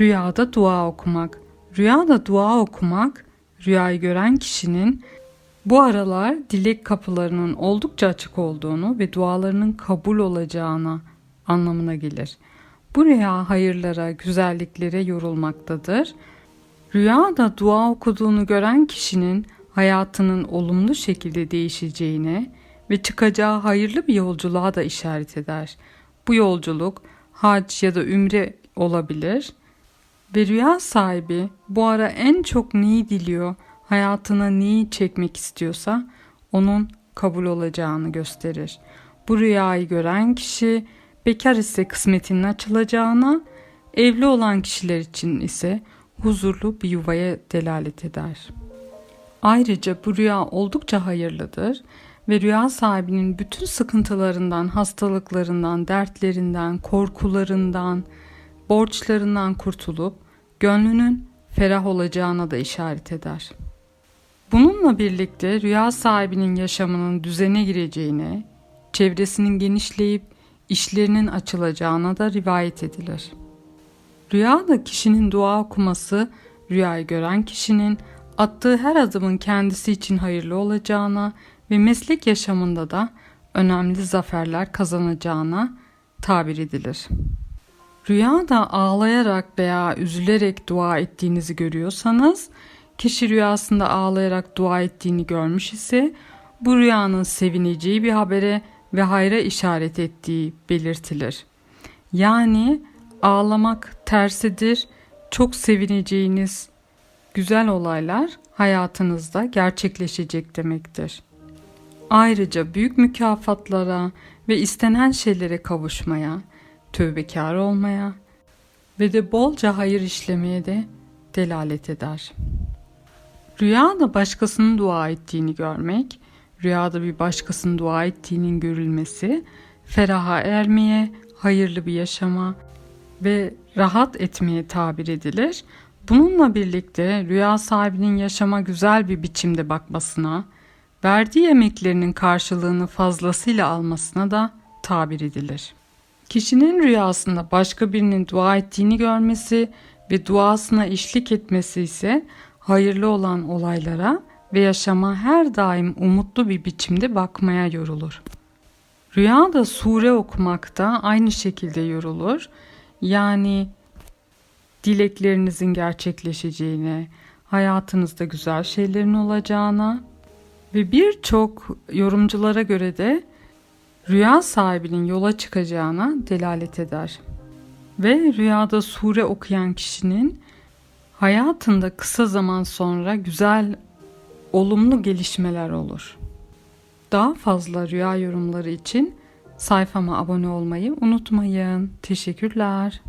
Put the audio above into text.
Rüyada dua okumak. Rüyada dua okumak, rüyayı gören kişinin bu aralar dilek kapılarının oldukça açık olduğunu ve dualarının kabul olacağına anlamına gelir. Bu rüya hayırlara, güzelliklere yorulmaktadır. Rüyada dua okuduğunu gören kişinin hayatının olumlu şekilde değişeceğine ve çıkacağı hayırlı bir yolculuğa da işaret eder. Bu yolculuk hac ya da ümre olabilir. Ve rüya sahibi bu ara en çok neyi diliyor, hayatına neyi çekmek istiyorsa onun kabul olacağını gösterir. Bu rüyayı gören kişi bekar ise kısmetinin açılacağına, evli olan kişiler için ise huzurlu bir yuvaya delalet eder. Ayrıca bu rüya oldukça hayırlıdır ve rüya sahibinin bütün sıkıntılarından, hastalıklarından, dertlerinden, korkularından, borçlarından kurtulup gönlünün ferah olacağına da işaret eder. Bununla birlikte rüya sahibinin yaşamının düzene gireceğine, çevresinin genişleyip işlerinin açılacağına da rivayet edilir. Rüyada kişinin dua okuması, rüyayı gören kişinin attığı her adımın kendisi için hayırlı olacağına ve meslek yaşamında da önemli zaferler kazanacağına tabir edilir. Rüyada ağlayarak veya üzülerek dua ettiğinizi görüyorsanız, kişi rüyasında ağlayarak dua ettiğini görmüş ise bu rüyanın sevineceği bir habere ve hayra işaret ettiği belirtilir. Yani ağlamak tersidir, çok sevineceğiniz güzel olaylar hayatınızda gerçekleşecek demektir. Ayrıca büyük mükafatlara ve istenen şeylere kavuşmaya, tövbekar olmaya ve de bolca hayır işlemeye de delalet eder. Rüyada başkasının dua ettiğini görmek, rüyada bir başkasının dua ettiğinin görülmesi, feraha ermeye, hayırlı bir yaşama ve rahat etmeye tabir edilir. Bununla birlikte rüya sahibinin yaşama güzel bir biçimde bakmasına, verdiği emeklerinin karşılığını fazlasıyla almasına da tabir edilir. Kişinin rüyasında başka birinin dua ettiğini görmesi ve duasına eşlik etmesi ise hayırlı olan olaylara ve yaşama her daim umutlu bir biçimde bakmaya yorulur. Rüyada sure okumak da aynı şekilde yorulur. Yani dileklerinizin gerçekleşeceğine, hayatınızda güzel şeylerin olacağına ve birçok yorumculara göre de rüya sahibinin yola çıkacağına delalet eder. Ve rüyada sure okuyan kişinin hayatında kısa zaman sonra güzel, olumlu gelişmeler olur. Daha fazla rüya yorumları için sayfama abone olmayı unutmayın. Teşekkürler.